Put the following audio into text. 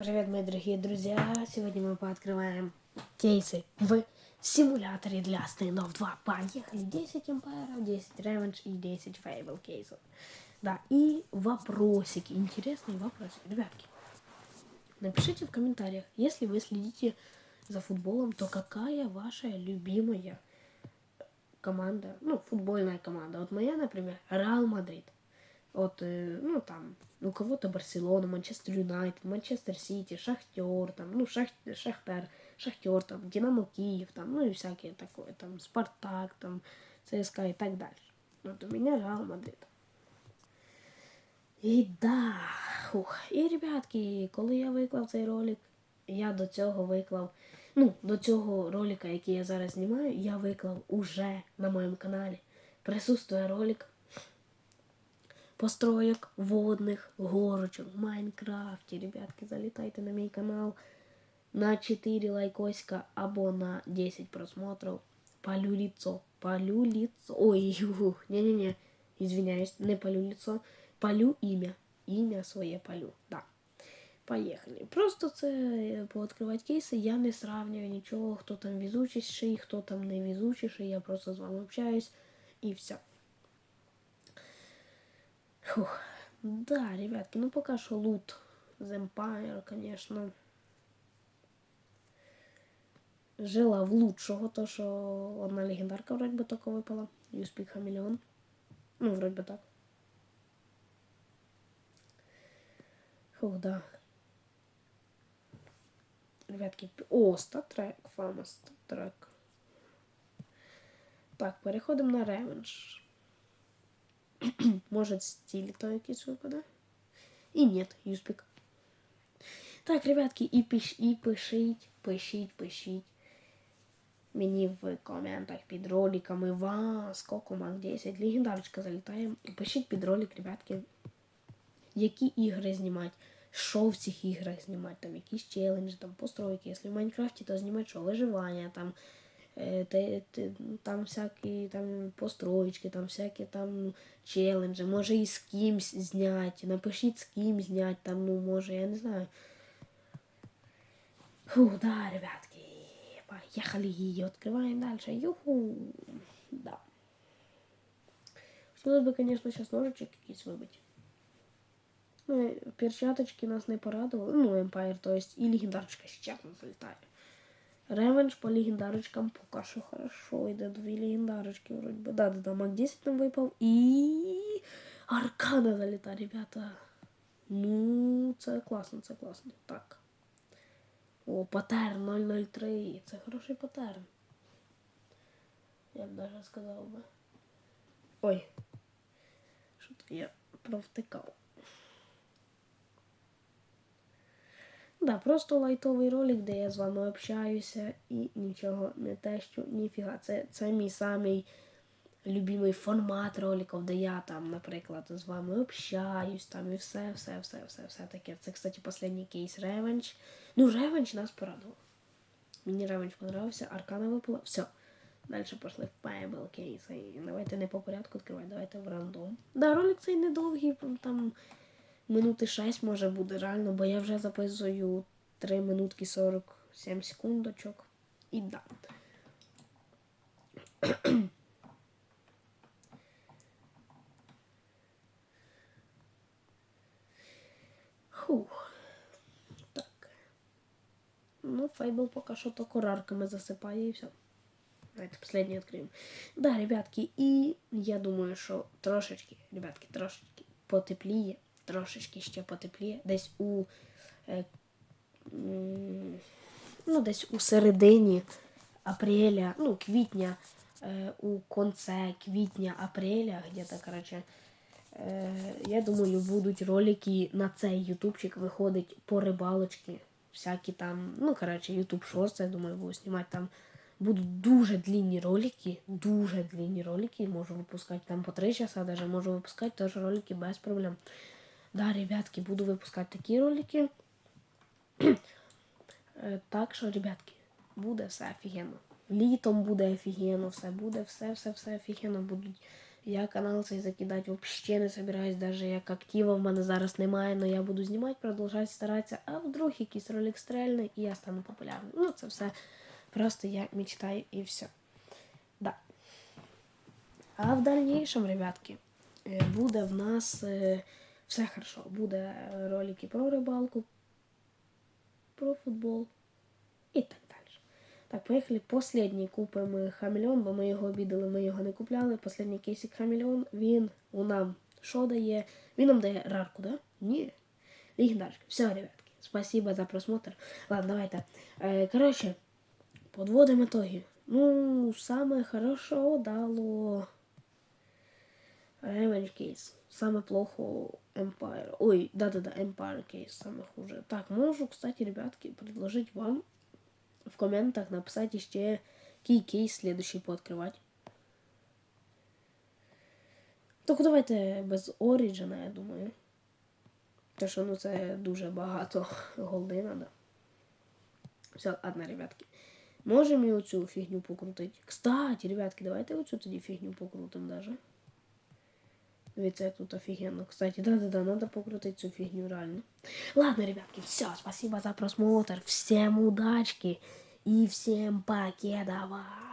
Привет, мои дорогие друзья! Сегодня мы пооткрываем кейсы в симуляторе для стендов 2. Поехали! 10 Empire, 10 Revenge и 10 Fable кейсов. Да, и вопросики. Интересные вопросики. Ребятки, напишите в комментариях, если вы следите за футболом, то какая ваша любимая команда, ну, футбольная команда. Вот моя, например, Реал Мадрид. Вот, э, ну, там, у кого-то Барселона, Манчестер Юнайтед, Манчестер Сити, Шахтер, там, ну, Шах... Шахтар, Шахтер, там, Динамо Киев, там, ну, и всякие такое, там, Спартак, там, ЦСКА и так дальше. Вот у меня Реал Мадрид. І да, ух. І, ребятки, коли я виклав цей ролик, я до цього виклав, ну, до цього ролика, який я зараз знімаю, я виклав уже на моєму каналі. Присутствує ролик построек водных горочек в Майнкрафте. Ребятки, залетайте на мій канал на 4 лайкоська або на 10 просмотров. Полю лицо. Полю лицо. Ой, ух, не-не-не. Извиняюсь, не полю лицо. Полю ім'я. Ім'я своє полю. Да. Поїхали. Просто це пооткривати кейси. Я не сравнюю нічого, хто там везучіший, хто там не везучіший. Я просто з вами общаюсь і все. Фух. Да, ребятки, ну пока что лут з Empire, конечно. Жила в лучшого, то що одна легендарка вроде би только випала. Юспік Хамелеон. Ну, вроде би так. Фух, да. Ребятки, о, статрек, фама статрек. Так, переходимо на ревенж. Может стиль якийсь випаде. І нет, юспік. Так, ребятки, і, пиш, і пишіть, пишіть, пишіть. Мені в коментах під роликами вас, Кокомак 10, легендарочка залітає. Пишіть під ролик, ребятки, які ігри знімати, що в цих іграх знімати, там якісь челенджі, там постройки. Якщо в Майнкрафті, то знімати що, виживання, там там всякі там построечки, там всякі там челенджі, може і з кимсь зняти. Напишіть з ким зняти, там, ну, може, я не знаю. Фу, да, ребятки, поехали її, відкриваємо далі. Юху. Да. Хотілося б, конечно, сейчас ножичек якийсь вибити. Ну, перчаточки нас не порадували. Ну, Empire, то есть, і легендарочка ще нас. Ревенж по легендарочкам пока що хорошо. Йде дві легендарочки вроде бы. Да, да, да, Мак 10 нам випав. І Аркана заліта, ребята. Ну, це класно, це класно. Так. О, патерн 003. Це хороший патерн. Я б даже сказав би. Ой. Що то я провтикав. Да, просто лайтовий ролик, де я з вами общаюся і нічого не тещу, ніфіга. Це це мій самий любимий формат роликів, де я там, наприклад, з вами общаюсь, там і все, все, все, все, все таке. Це, кстати, останній кейс Revenge. Ну, Revenge нас порадував. Мені Revenge понравився, Аркана випала, все. Далі пішли в Payable кейси. Давайте не по порядку відкривати, давайте в рандом. Да, ролик цей недовгий, там минути 6 може буде реально, бо я вже записую 3 минутки 47 секундочок. І да. Фух. Так. Ну, фейбл поки що то корарками засипає і все. Давайте последний відкриємо. Да, ребятки, і я думаю, що трошечки, ребятки, трошечки потепліє трошечки ще потепліє. Десь у е, ну, десь у середині апреля, ну, квітня, е, у конце квітня, апреля, где-то, короче, е, я думаю, будуть ролики на цей ютубчик виходить по рибалочці. Всякі там, ну, короче, ютуб шорт, я думаю, буду знімати там. Будуть дуже длинні ролики, дуже длинні ролики. Можу випускати там по 3 часа, даже можу випускати теж ролики без проблем. Да, ребятки, буду выпускать такие ролики. так що, ребятки, буде все офігенно. Літом буде офігенно, все буде, все, все, все офігенно. Будуть Я канал цей закидати взагалі не собираюсь, навіть як актива в мене зараз немає, але я буду знімати, продовжувати старатися, а вдруг якийсь ролик стрельне і я стану популярним. Ну, це все просто я мечтаю і все. Да. А в дальнейшем, ребятки, е, буде в нас е, все хорошо. Буде ролики про рибалку, про футбол і так далі. Так, поїхали. Последній купимо хамелеон, бо ми його обідали, ми його не купляли. Последній кейсик хамелеон, він у нам що дає? Він нам дає рарку, да? Ні. Легендарка. Все, ребятки, спасибо за просмотр. Ладно, давайте. Е, короче, подводим итоги. Ну, самое хорошо дало Revenge Case. Самое плохо Empire. Ой, да-да-да, Empire Case самое хуже. Так, можу, кстати, ребятки, предложить вам в комментах написать еще, який кейс следующий пооткривати. Тільки давайте без Origin, я думаю. Тому що ну, це дуже багато голди надо. Все, ладно, ребятки. Можемо і оцю фігню покрутити. Кстати, ребятки, давайте оцю тоді фігню покрутимо даже. Дивіться, як тут офігенно. Кстати, да-да-да, надо покрутити цю фігню реально. Ладно, ребятки, все, спасибо за просмотр. Всем удачки и всем покедова.